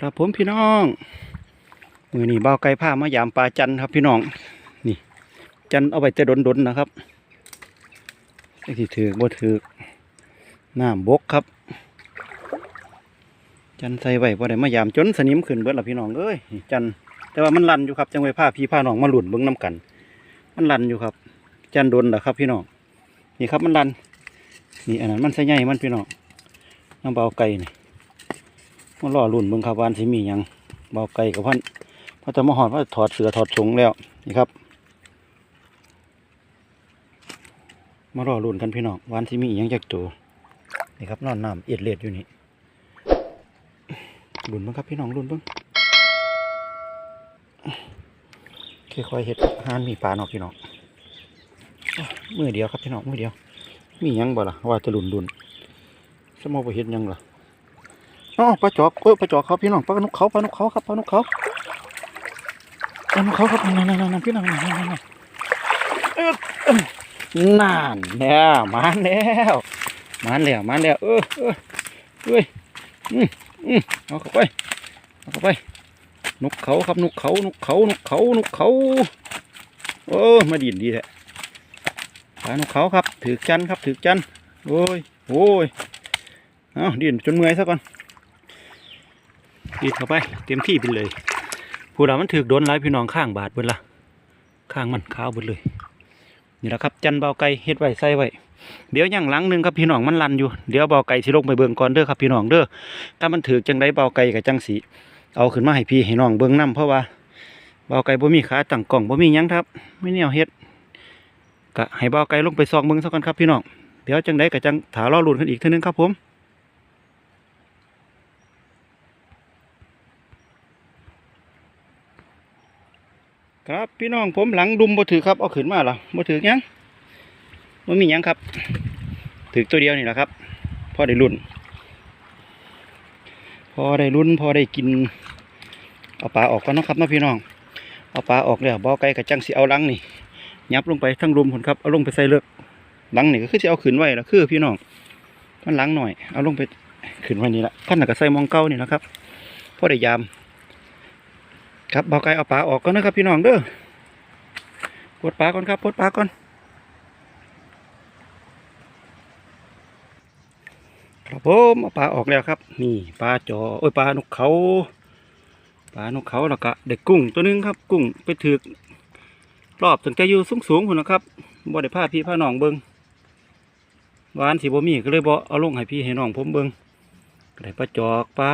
ครับผมพี่น้องมือนี่เบาไก่ผ้ามายามปลาจันครับพี่น้อง นี่ จันเอาไปแต่ดนๆนะครับไอ้ที่ถือบ่ถือน้ำบกครับ จันใส่ไว้บ่ได้มายามจนสนิมขึ้นเบิดละพี่น้องเอ้ยจันแต่ว่ามันลันอยู่ครับจังไว้ผ้าพี่ผ้าน้องมาหลุนเบิ่งน้กัน มันลันอยู่ครับ จันโดนเหรอครับ พี่น้องนี่ครับมันลันนี่อันนั้นมันใส่ใหญ่มันพี่น้องน้ำเบาไก่นี่ มันรอรุ่นเบิ่งครับวานสิมีหยังเบาไก่กับพันพอจะมาหอดว่าถอดเสือถอดสงแล้วนี่ครับ มารอรุ่นกันพี่น้องวาอันสิมีหยังจากตัวนี่ครับนอนน้ำเอียดเลียดอยู่นี่รุ่นเบิ่งครับพี่น้องรุ่นเบิ่งค่อยๆเห็ดหานมีปลาเนาะพี่น้องมือเดียวครับพี่น้องมือเดียว มียังบ่ล่ะว่าจะรุ่นรุ่นสมองไปเห็ดยังล่ะ อ๋อปลาจอกเอ้ยปลาจอกเขาพี่น้องปลานกเขาปลานกเขาครับปลานกเขาปลานกเขาครับนั่นนั่นนั่นพี่น้องนั่นนั่นนั่นเอิ้นเอิ้นนั่นแล้วมาแล้วมาแล้วมาแล้วเออเออเอ้ยอืมอืมเอาเข้าไปเอาเข้าไปนกเขาครับนกเขานกเขานกเขานกเขาโอ้มาดินดีแท้ปลานกเขาครับถือจันครับถือจันโอ้ยโอ้ยเอาดินจนเมื่อยซะก่อน ดีดเข้าไป เต็มที่ไปเลย ผู้เรามันถือโดนหลายพี่น้องข้างบาดเบิดละข้างมันขาวเบิดเลย นี่แหละครับ จันเบาไก่เฮ็ดไว้ใส่ไว้ เดี๋ยวย่างหลังนึงครับพี่น้องมันลันอยู่ เดี๋ยวเบาไก่สิลงไปเบิ่งก่อนเด้อครับพี่น้องเด้อ ถ้ามันถือจังไดเบาไก่กับจังสี เอาขึ้นมาให้พี่ให้น้องเบิ่งนํเพราะว่าเบาไก่บ่มีขาตั้งกล่องบ่มียังครับ ไม่แนวเฮ็ดก็ให้เบาไก่ลงไปซองเบิ่งซะก่อนครับพี่น้อง เดี๋ยวจังไดก็จังถารอลุ้นกันอีกเทีนึงครับผม ครับพี่น้องผมหลังดุมบ่ถือครับเอาขึ้นมาล่ะบ่ถือยังบ่มียังครับ ถือตัวเดียวนี่แหละครับพอได้รุ่น พอได้รุ่นพอได้กิน เอาปลาออกก่อนนะครับนาะพี่น้อง เอาปลาออกแล้วบ่อไก่กับจังสิเอาลังนี่ยับลงไปทั้งรุมผลครับเอาลงไปใส่เลือกลังนี่ก็คือสิเอาขึ้นไว้ละคือพี่น้องมันลังหน่อย เอาลงไปขึ้นไว้นี่ละขั้นหนักก็ใส่มองเก้านี่นะครับพอได้ยาม ครับเบาไก่เอาปลาออกก่อนนะครับพี่น้องเด้อปลดปลาก่อนครับปลดปลาก่อนครับผมเอาปลาออกแล้วครับ นี่ปลาจอโอ้ยปลานกเขาปลานกเขาแล้วก็เด็กกุ้งตัวนึงครับ กุ้งไปถือกรอบตั้งแต่อยู่สูงสูงๆพุ่นะครับบ่ได้พาพี่พาน้องเบิงหวานสีบ่มีก็เลยบ่เอาลงให้พี่ให้น้องผมเบิงก็ได้ปลาจอกปลา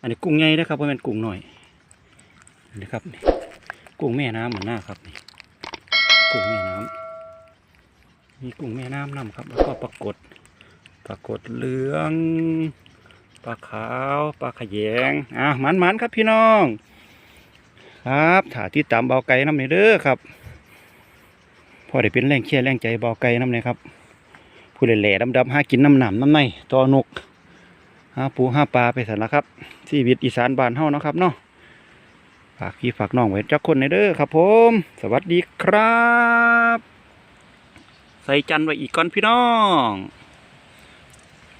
อันนี้กุ้งใหญ่นะครับเพราะมันกุ้งหน่อย นี่ครับนี่กุ้งแม่น้ำเหมือนหน้าครับนี่กุ้งแม่น้ำมีกุ้งแม่น้ำนำครับ แล้วก็ปลากดปลากดเหลืองปลาขาวปลาขยงอะมันมันๆครับพี่น้อง ครับถ่าที่ตามเบาไก่น้ำนี่เด้อครับพอได้เป็นแรงเชียร์แรงใจเบาไก่น้ำนี่ครับผู้แหล่ๆดำๆหากินน้ำหนำน้ำในตัวนกหาปูหาปลาไปสันละครับชีวิตอีสานบ้านเฮาเนาะครับเนาะ ฝากพี่ฝากน้องไว้เจ้าคนในเด้อครับผม สวัสดีครับ ใส่จันไว้อีกก่อนพี่น้อง